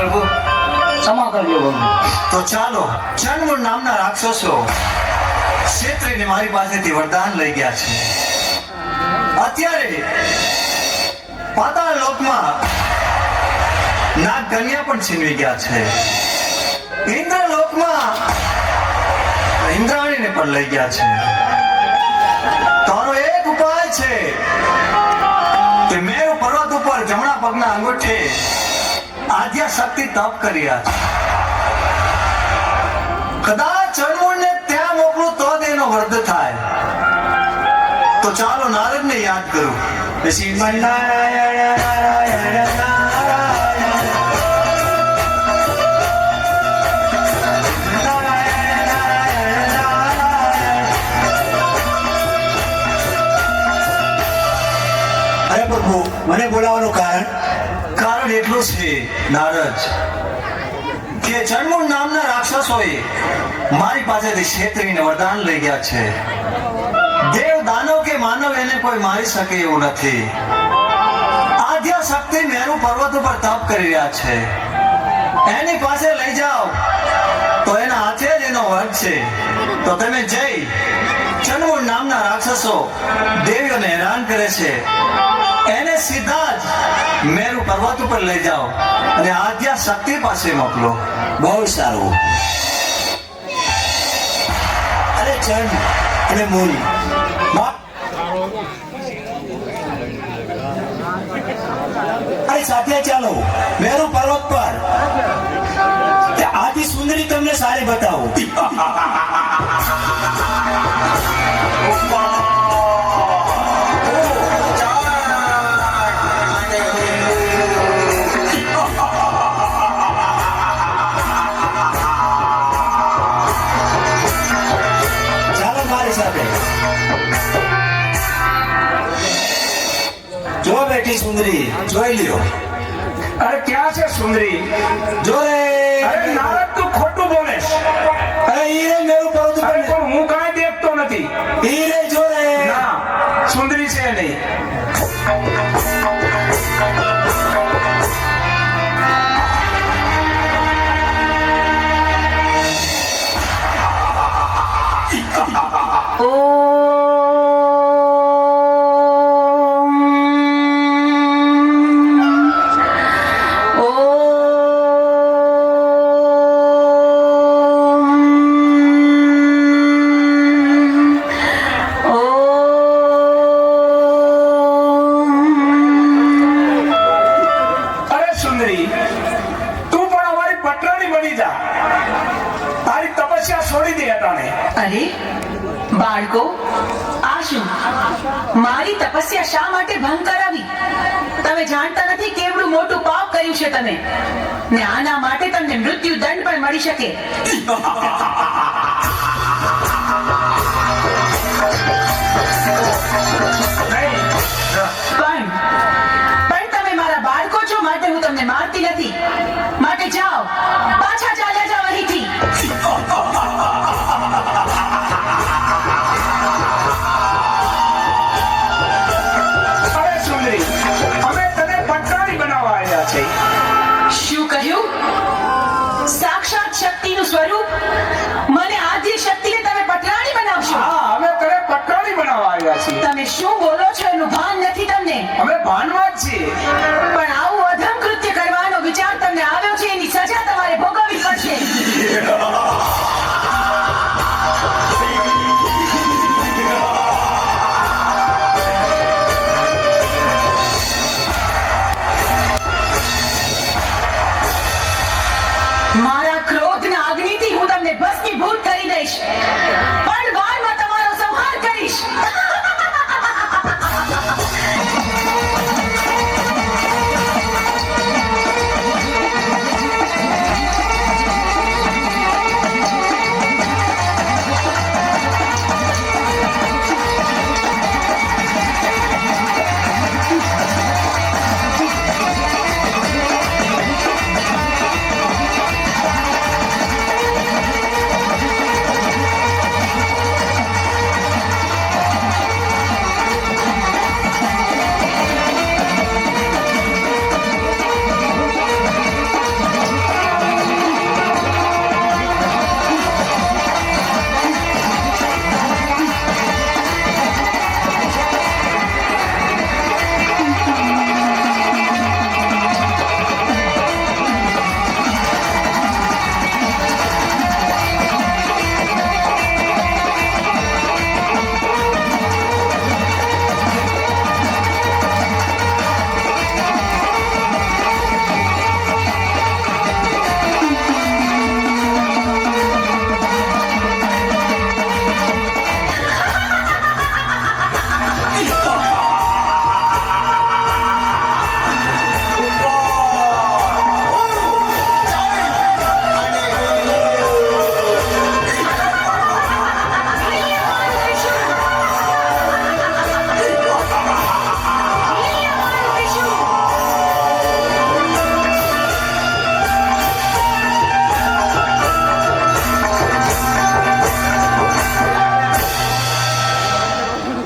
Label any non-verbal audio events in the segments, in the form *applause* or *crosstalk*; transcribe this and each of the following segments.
પ્રભુ ક્ષમા કરજો પ્રભુ તો ચાલો ચંડમૂળ નામના રાક્ષસો ક્ષેત્રીને મારી પાસેથી વરદાન લઈ ગયા છે. અત્યારે પાતાળ લોકમાં નાગ કન્યા પણ છીનવી ગયા છે. ઇન્દ્ર લોકમાં ઇન્દ્રાણીને પણ લઈ ગયા છે. તારો એક ઉપાય છે. કે મેરુ પર્વત ઉપર જમણા પગના અંગૂઠે આદ્યા શક્તિ તપ કરી રહ્યા છે. કદાચ ચણમૂળને ત્યાં મોકલું તો એનો વર્ધ થાય. તો ચાલો નારદને યાદ કરું. શ્રીમન નારાયણ નારાયણ મને બોલાવવાનું કારણ? કારણ એટલું છે નારજ કે ચણમૂળ નામના રાક્ષસોએ મારી પાસેથી ક્ષેત્રીને વરદાન લઈ ગયા છે. દેવ દાનવ કે માનવ એને કોઈ મારી શકે એવું નથી. આધ્યા શક્તિ મેરુ પર્વત ઉપર તપ કરી રહ્યા છે. એની પાસે લઈ જાઓ. તો એના હાથે જ એનો વર્ગ છે. તો તમે જઈ ચણમૂળ નામના રાક્ષસો દેવીઓને હેરાન કરે છે. એને સીધા જ મેરુ પર્વત ઉપર લઈ જાઓ અને આદ્યા શક્તિ પાસે મોકલો. બહુ સારું. અરે ચંદ અને મૂલ અરે સાથે ચાલો, મેરુ પર્વત પર. આદિ સુંદરી તમને સારી બતાવું. *laughs* જો બેટી સુંદરી જોઈ લ્યો. અરે ક્યાં છે સુંદરી? જો રે. અરે નારદ તું ખોટું બોલે અરે ઈ રે મેરુ અરે પણ હું કાંઈ દેખતો નથી. ઈ રે જો રે. ના સુંદરી છે નહીં. તપસ્યા છોડી અરે, બાળકો, આ શું? મારી તપસ્યા શા માટે ભંગ કરાવી? તમે જાણતા નથી કેવડું મોટું પાપ કર્યું છે તમે. ને આના માટે તમને મૃત્યુ દંડ પણ મળી શકે. તમે મારા બાળકો છો માટે હું તમને મારતી નથી. માટે જાઓ, પાછા ચાલ્યા જાઓ. તમે શું બોલો છો એનું ભાન નથી તમને? અમે ભાનમાં જ છીએ. પણ આવું અધમ કૃત્ય કરવાનો વિચાર તમને આવ્યો છે એની સજા તમારે ભોગવવી પડશે. મારા ક્રોધના અગ્નિથી હું તમને ભસ્મીભૂત કરી દઈશ. પણ વારમાં તમારો સંહાર કરીશ.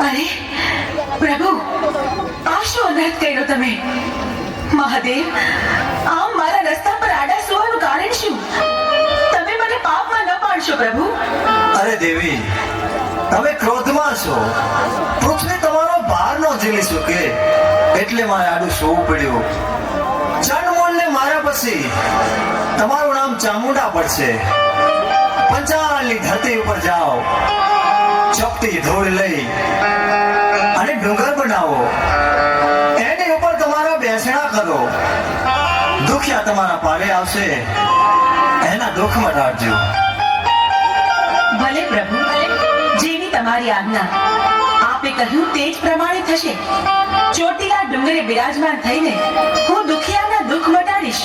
અરે, પ્રભુ, આ શું અનર્થ કર્યો તમે? મહાદેવ, આમ મારા રસ્તા પર આડા સુવાનું કારણ શું? તમે મને પાપમાં ન પાડશો, પ્રભુ. અરે દેવી, તમે ક્રોધમાં છો. પૃથ્વી તમારો ભાર ન ઝીલી શકે, એટલે મારે આડું સુવું પડ્યું. ચણમૂળને મારા પછી તમારું નામ ચામુંડા પડશે. પંચાળની ધરતી ઉપર જાઓ. ચોકટી ધૂળ લઈ અને ડુંગર બનાવો. એની ઉપર તમારા બેસણા કરો. દુખ્યા તમારા પાલે આવશે. એના દુઃખ મટાડજો ભલે પ્રભુ જેવી તમારી આજ્ઞા. આપે કહ્યું તે જ પ્રમાણે થશે. ચોટીલા ડુંગરે બિરાજમાન થઈને હું દુખિયાના દુઃખ મટાડીશ.